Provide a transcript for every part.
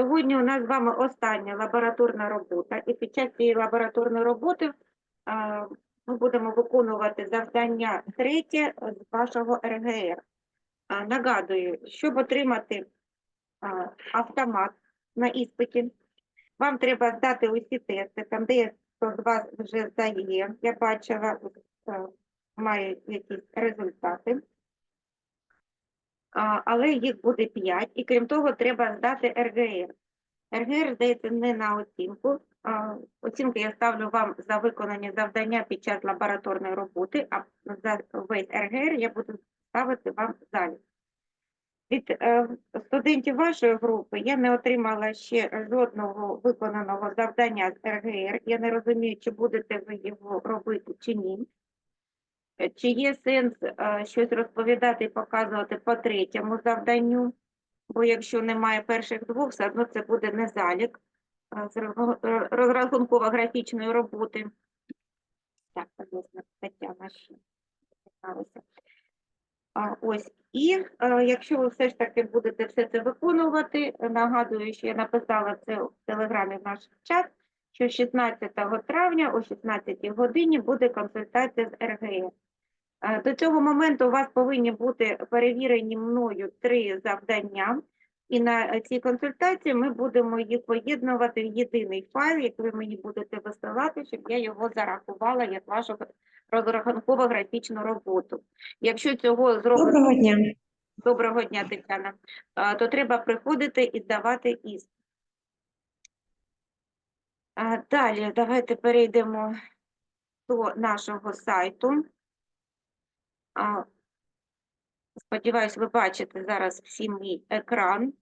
Сьогодні у нас з вами остання лабораторна робота, і під час цієї лабораторної роботи а, ми будемо виконувати завдання третє з вашого РГР. А, Нагадую, щоб отримати а, автомат на іспиті, вам треба здати усі тести, там де хто з вас вже здає, я бачила, е, має якісь результати. Але їх буде 5, і крім того, треба здати РГР. РГР здається не на оцінку. Оцінки я ставлю вам за виконання завдання під час лабораторної роботи, а за весь РГР я буду ставити вам залі. Від е, студентів вашої групи я не отримала ще жодного виконаного завдання з РГР. Я не розумію, чи будете ви його робити чи ні. Чи є сенс е, щось розповідати і показувати по третьому завданню? Бо якщо немає перших двох, все одно це буде не залік е, з е, розрахунково-графічної роботи. Так, звісно, ще цікавиться. Ось, і якщо ви все ж таки будете все це виконувати, нагадую, що я написала це в телеграмі в наш чат, що 16 травня о 16 годині буде консультація з РГР. Е, До цього моменту у вас повинні бути перевірені мною три завдання, і на е, цій консультації ми будемо їх поєднувати в єдиний файл, який ви мені будете висилати, щоб я його зарахувала як вашу розрахунково графічну роботу. Якщо цього зробити Доброго дня. доброго дня, Тетяна, е, то треба приходити і здавати іспит. Далі давайте перейдемо до нашого сайту. Сподіваюсь, ви бачите зараз всі мій екран.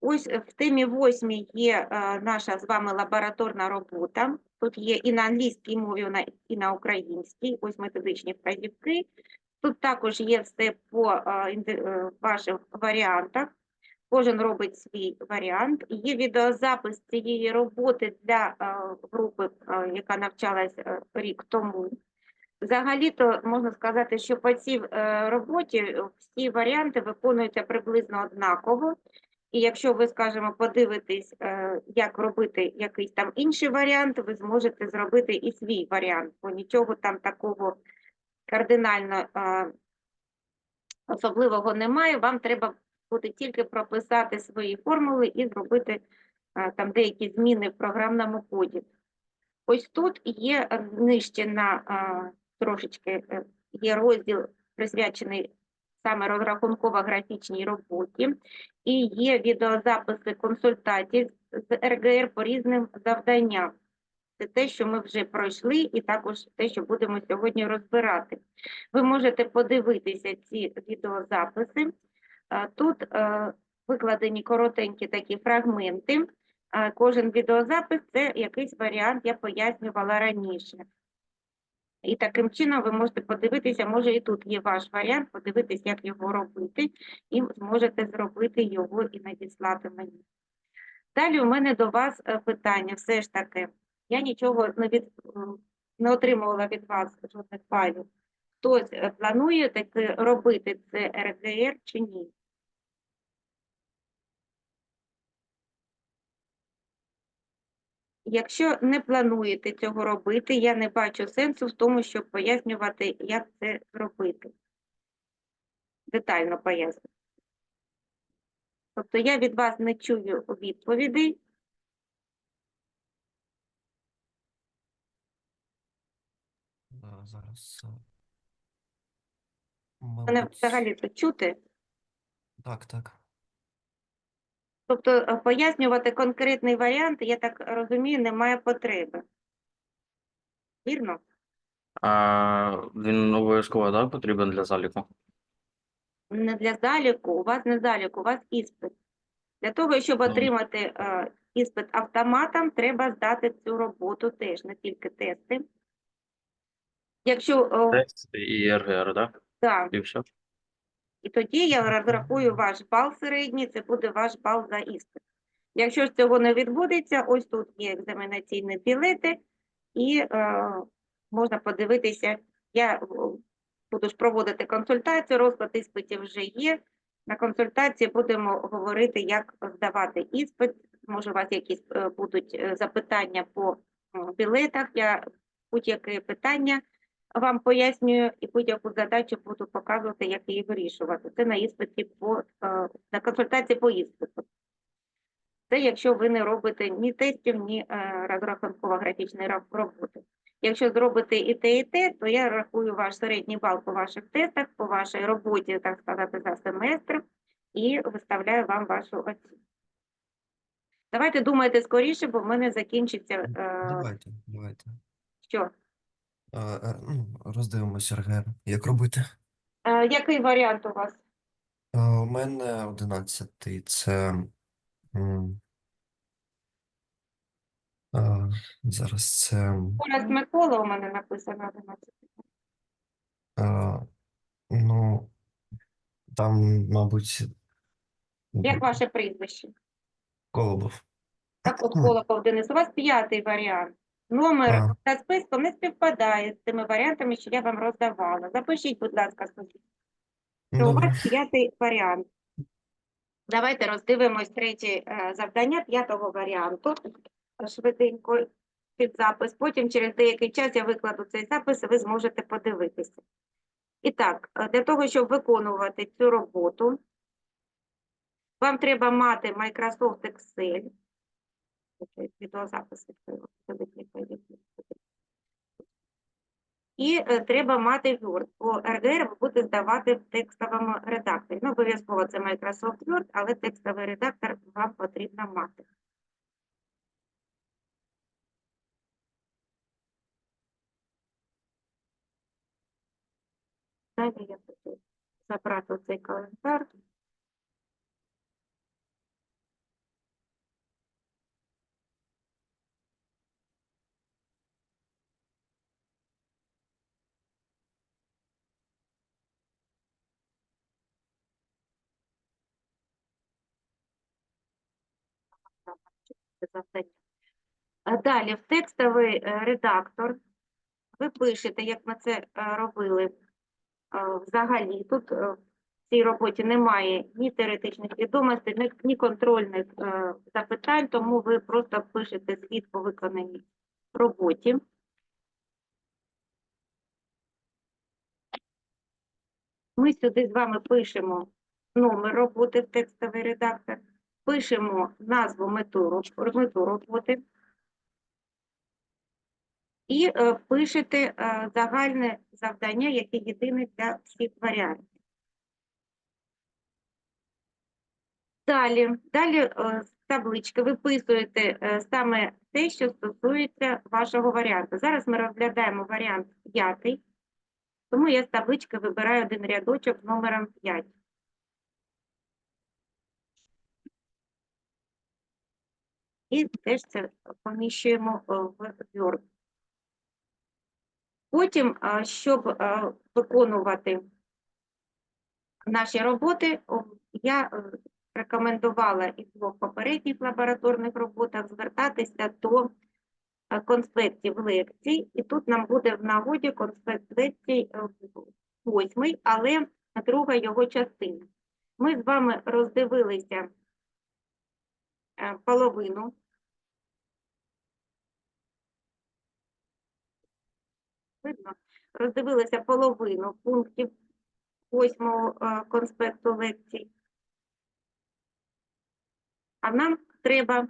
Ось в темі 8 є е, наша з вами лабораторна робота. Тут є і на англійській мові, і на- українській. Ось методичні вказівки. Тут також є все по е, е, ваших варіантах. Кожен робить свій варіант. Є відеозапис цієї роботи для групи, яка навчалась рік тому. Взагалі-то можна сказати, що по цій е, роботі е, всі варіанти виконуються приблизно однаково. І якщо ви, скажімо, подивитесь, е, як робити якийсь там інший варіант, ви зможете зробити і свій варіант, бо нічого там такого кардинально особливого немає. Вам треба буде тільки прописати свої формули і зробити там деякі зміни в програмному коді. Ось тут є нижче на трошечки е, є розділ присвячений саме розрахунково-графічній роботі, і є відеозаписи консультацій з РГР по різним завданням. Це те, що ми вже пройшли, і також те, що будемо сьогодні розбирати. Ви можете подивитися ці відеозаписи. Е, Тут е, викладені коротенькі такі фрагменти. Кожен відеозапис це якийсь варіант, я пояснювала раніше. І таким чином ви можете подивитися, може і тут є ваш варіант, подивитись, як його робити, і зможете зробити його і надіслати мені. Далі у мене до вас е, питання, все ж таки, я нічого не, від, не отримувала від вас жодних файлів. Хтось е, планує таки робити це РГР чи ні? Якщо не плануєте цього робити, я не бачу сенсу в тому, щоб пояснювати, як це зробити. Детально поясню. Тобто я від вас не чую відповідей. Да, зараз. е, Мене Мабуть, взагалі це чути. так, так. Тобто е, пояснювати конкретний варіант, я так розумію, немає потреби. Вірно? А він обов'язково так потрібен для заліку? Не для заліку, у вас не залік, у вас іспит. Для того, щоб отримати е, іспит автоматом, треба здати цю роботу теж, не тільки тести. Якщо е, Тест і РГР, так? да, І все? І тоді я розрахую ваш бал середній, це буде ваш бал за іспит. Якщо ж цього не відбудеться, ось тут є екзаменаційні білети, і е, можна подивитися, я е, буду ж проводити консультацію, розклад іспитів вже є. На консультації будемо говорити, як здавати іспит. Може, у вас якісь е, будуть е, запитання по білетах. Я будь-яке питання вам пояснюю і будь-яку задачу буду показувати, як її вирішувати. Це на іспиті по е, на консультації по іспиту. Це якщо ви не робите ні тестів, ні е, розрахунково-графічної роботи. Якщо зробите і те, і те, то я рахую ваш середній бал по ваших тестах, по вашій роботі, так сказати, за семестр, і виставляю вам вашу оцінку. Давайте думайте скоріше, бо в мене закінчиться е, Давайте, давайте. що? Е, ну, роздивимося РГР. Як робити? Е, який варіант у вас? Е, У мене 11 це. м, е, Зараз це. Коля Микола у мене написано 11. е, Ну, там, мабуть, Як ваше прізвище? Колобов. Так от Колоков Денис, у вас п'ятий варіант. Номер А. за списком не співпадає з тими варіантами, що я вам роздавала. Запишіть, будь ласка, собі. що у Добре. вас п'ятий варіант. Давайте роздивимось третє е, завдання п'ятого варіанту. Швиденько під запис. Потім через деякий час я викладу цей запис, і ви зможете подивитися. І так, е, для того, щоб виконувати цю роботу, вам треба мати Microsoft Excel. Це Відеозапис відкрила. І е, треба мати Word. По RDR ви будете здавати в текстовому редакторі. Ну, обов'язково це Microsoft Word, але текстовий редактор вам потрібно мати. Далі я хочу забрати цей календар. Завдання. Далі в текстовий е, редактор ви пишете, як ми це е, робили е, взагалі. Тут в цій роботі немає ні теоретичних відомостей, ні- контрольних запитань, тому ви просто пишете звіт по виконаній роботі. Ми сюди з вами пишемо номер роботи в текстовий редактор, пишемо назву мету, роботи і е, пишете е, загальне завдання, яке єдине для всіх варіантів. Далі, далі е, з таблички виписуєте саме те, що стосується вашого варіанту. Зараз ми розглядаємо варіант п'ятий, тому я з таблички вибираю один рядочок з номером 5. І теж це поміщуємо е, в Word. Потім, щоб виконувати наші роботи, я е, рекомендувала і в двох попередніх лабораторних роботах звертатися до е, конспектів лекцій. І тут нам буде в нагоді конспект лекцій е, восьмий, але друга його частина. Ми з вами роздивилися е, половину видно, роздивилися половину пунктів восьмого е, конспекту лекцій. А нам треба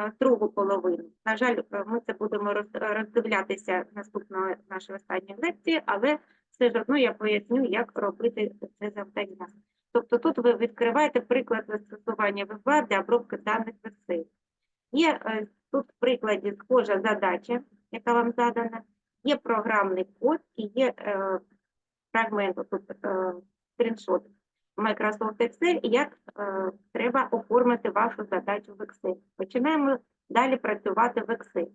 е, другу половину. На жаль, е, ми це будемо роз- роздивлятися наступної нашої останньої лекції, але все ж одно я поясню, як робити це завдання. Тобто тут ви відкриваєте приклад застосування вебла для обробки даних в Excel. Є тут в прикладі схожа задача, яка вам задана, є програмний код і є е, фрагмент, тут е, скріншот Microsoft Excel, як е, треба оформити вашу задачу в Excel. Починаємо далі працювати в Excel.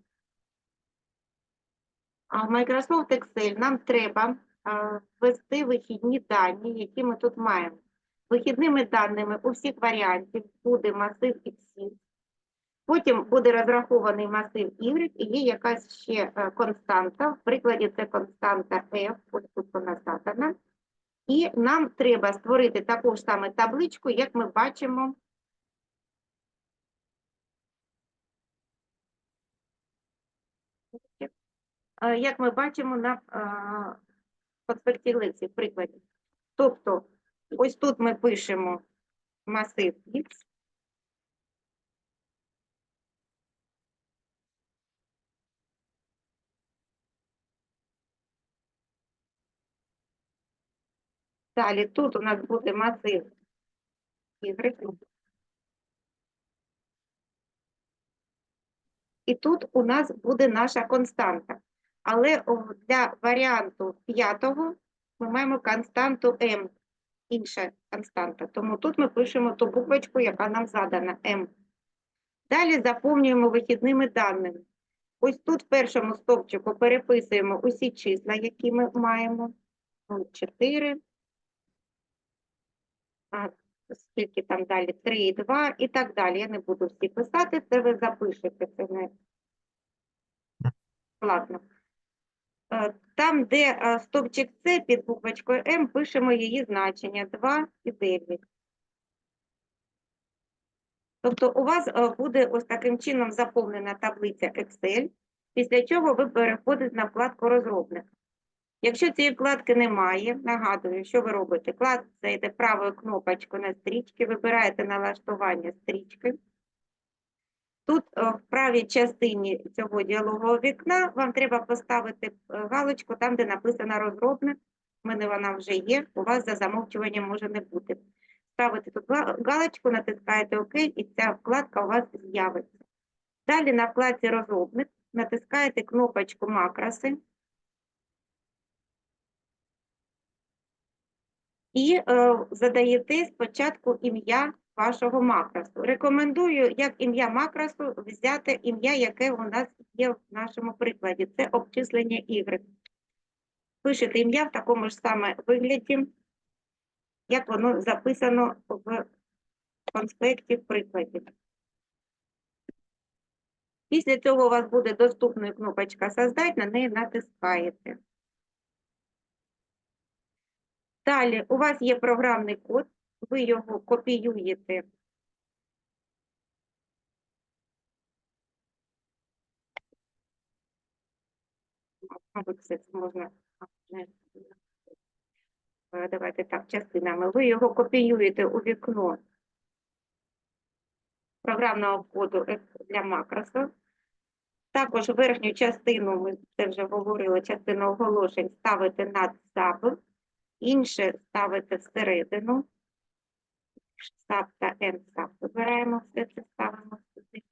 А в Microsoft Excel нам треба е, ввести вихідні дані, які ми тут маємо. Вихідними даними у всіх варіантів буде масив X. Потім буде розрахований масив Y і є якась ще е, константа. В прикладі це константа F, ось тут вона задана. І нам треба створити таку ж саме табличку, як ми бачимо. е, Як ми бачимо на е, конспекті в прикладі. Тобто, ось тут ми пишемо масив X, Далі тут у нас буде масив Y. І тут у нас буде наша константа. Але для варіанту п'ятого ми маємо константу m, інша константа. Тому тут ми пишемо ту буквочку, яка нам задана m. Далі заповнюємо вихідними даними. Ось тут в першому стовпчику переписуємо усі числа, які ми маємо. 4, а, скільки там далі, 3 і 2 і так далі. Я не буду всі писати, це ви запишете, це не складно. Е, Там, де е, стовпчик С під буквочкою М, пишемо її значення 2 і 9. Тобто у вас е, буде ось таким чином заповнена таблиця Excel, після чого ви переходите на вкладку розробник. Якщо цієї вкладки немає, нагадую, що ви робите? Клацаєте правою кнопочкою на стрічки, вибираєте налаштування стрічки. Тут е, в правій частині цього діалогового вікна вам треба поставити е, галочку там, де написано розробник. У мене вона вже є, у вас за замовчуванням може не бути. Ставите тут галочку, натискаєте ОК, і ця вкладка у вас з'явиться. Далі на вкладці розробник натискаєте кнопочку макроси. І е, задаєте спочатку ім'я вашого макросу. Рекомендую як ім'я макросу взяти ім'я, яке у нас є в нашому прикладі. Це обчислення Y. Пишете ім'я в такому ж саме вигляді, як воно записано в конспекті в прикладі. Після цього у вас буде доступна кнопочка «Создать», на неї натискаєте. Далі у вас є програмний код, ви його копіюєте. Е, Давайте так, частинами. Ви його копіюєте у вікно програмного коду для макросу. Також верхню частину, ми це вже говорили, частину оголошень ставите над запит інше ставите всередину. Саб та N-саб вибираємо, все це ставимо сюди.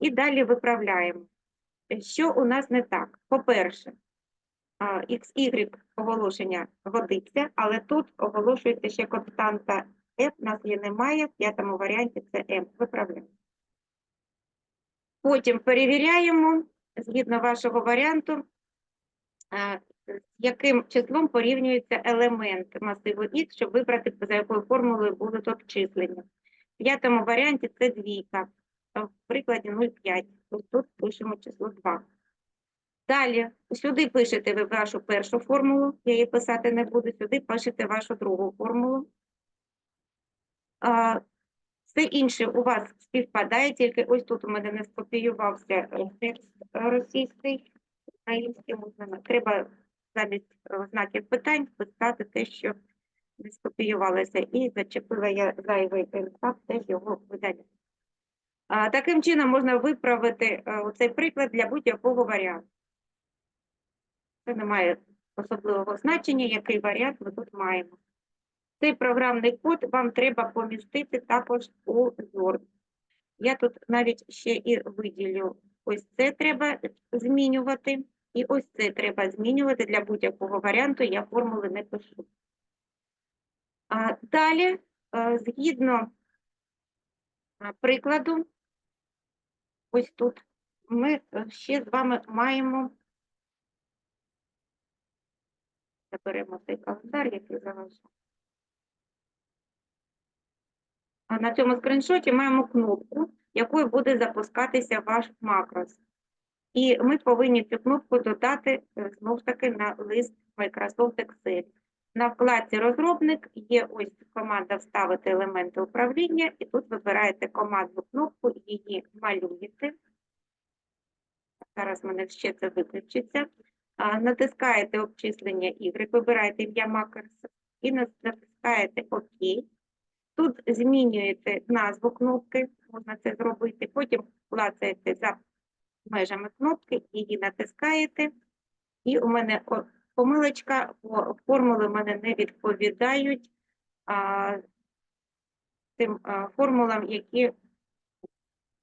І далі виправляємо. Що у нас не так? По-перше, XY оголошення годиться, але тут оголошується ще константа F, у нас її немає, в п'ятому варіанті це M. Виправляємо. Потім перевіряємо, згідно вашого варіанту, з яким числом порівнюється елемент масиву Х, щоб вибрати, за якою формулою будуть обчислення. В п'ятому варіанті це двійка, в прикладі 0,5. Ось тут пишемо число 2. Далі, сюди пишете ви вашу першу формулу, я її писати не буду, сюди пишете вашу другу формулу. Все інше у вас співпадає, тільки ось тут у мене не скопіювався текст російський, український. Треба замість е, знаків питань писати те, що не скопіювалося, і зачепила я зайвий енсап, теж його видаля. А, Таким чином можна виправити е, цей приклад для будь-якого варіанту. Це не має особливого значення, який варіант ми тут маємо. Цей програмний код вам треба помістити також у Word. Я тут навіть ще і виділю. Ось це треба змінювати, і ось це треба змінювати для будь-якого варіанту, я формули не пишу. А далі, е, згідно прикладу, ось тут ми е, ще з вами маємо. Заберемо цей календар, який заважає. А на цьому скріншоті маємо кнопку, якою буде запускатися ваш макрос. І ми повинні цю кнопку додати е, знов таки на лист Microsoft Excel. На вкладці розробник є ось команда вставити елементи управління, і тут вибираєте командну кнопку, її малюєте. Зараз в мене ще це виключиться. Натискаєте обчислення Y, вибираєте ім'я Макерса і натискаєте ОК. Тут змінюєте назву кнопки, можна це зробити. Потім клацаєте за межами кнопки, її натискаєте. І у мене помилочка, бо формули в мене не відповідають а, тим а, формулам, які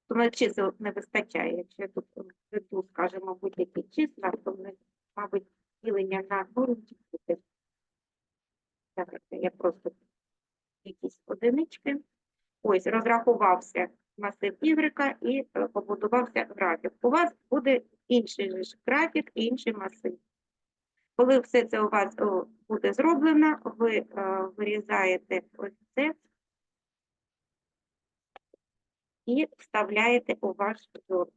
у мене чисел не вистачає. Якщо я тут введу, скажімо, будь-які числа, то мене, мабуть, ділення на ноль буде. Я просто якісь одинички. Ось, розрахувався масив Y і е, побудувався графік. У вас буде інший графік і інший масив. Коли все це у вас буде зроблено, ви е, вирізаєте ось це і вставляєте у ваш зор.